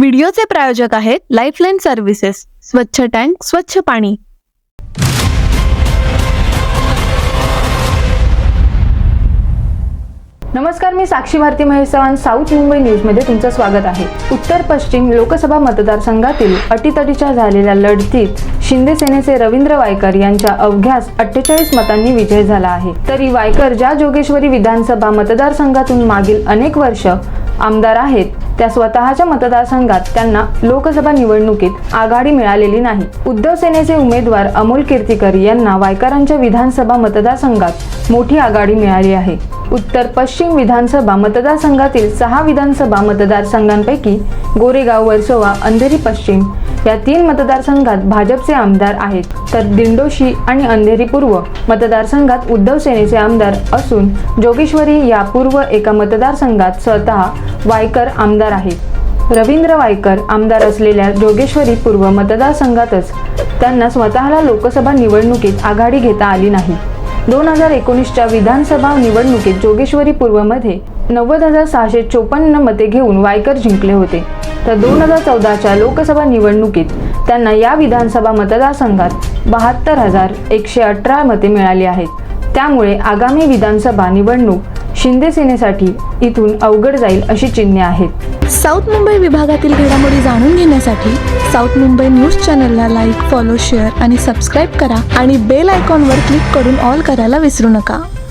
व्हिडिओचे प्रायोजक आहेत lifeline services स्वच्छ टँक स्वच्छ पाणी. नमस्कार मी साक्षी भारती महेश चव्हाण साऊथ मुंबई न्यूजमध्ये तुमचं स्वागत आहे. उत्तर पश्चिम लोकसभा मतदारसंघातील अटीतटीच्या झालेल्या लढतीत शिंदे सेनेचे रवींद्र वायकर यांच्या अवघ्यास अठ्ठेचाळीस मतांनी विजय झाला आहे. तरी वायकर ज्या जोगेश्वरी विधानसभा मतदारसंघातून मागील अनेक वर्ष आमदार आहेत त्या स्वतःच्या मतदारसंघात त्यांना लोकसभा निवडणुकीत आघाडी मिळालेली नाही. उद्धव सेनेचे उमेदवार अमोल कीर्तीकर यांना वायकरांच्या विधानसभा मतदारसंघात मोठी आघाडी मिळाली आहे. उत्तर पश्चिम विधानसभा मतदारसंघातील सहा विधानसभा मतदारसंघांपैकी गोरेगाव वर्सोवा अंधेरी पश्चिम या तीन मतदारसंघात भाजपचे आमदार आहेत. तर दिंडोशी आणि अंधेरी पूर्व मतदारसंघात उद्धव सेनेचे आमदार असून जोगेश्वरी या पूर्व एका मतदारसंघात स्वतः वायकर आमदार आहेत. रवींद्र वायकर आमदार असलेल्या जोगेश्वरी पूर्व मतदारसंघातच त्यांना स्वतःला लोकसभा निवडणुकीत आघाडी घेता आली नाही. दोन हजार एकोणीसच्या विधानसभा निवडणुकीत जोगेश्वरी पूर्वमध्ये नव्वद हजार सहाशे चोपन्न मते घेऊन वायकर जिंकले होते. तर दोन हजार चौदाच्या लोकसभा निवडणुकीत त्यांना या विधानसभा मतदारसंघात बहात्तर हजार एकशे अठरा मते मिळाली आहेत. त्यामुळे आगामी विधानसभा निवडणूक शिंदे सेनेसाठी इथून अवघड जाईल अशी चिन्हे आहेत. साऊथ मुंबई विभागातील घडामोडी जाणून घेण्यासाठी साऊथ मुंबई न्यूज चॅनलला लाईक फॉलो शेअर आणि सबस्क्राईब करा आणि बेल आयकॉनवर क्लिक करून ऑल करायला विसरू नका.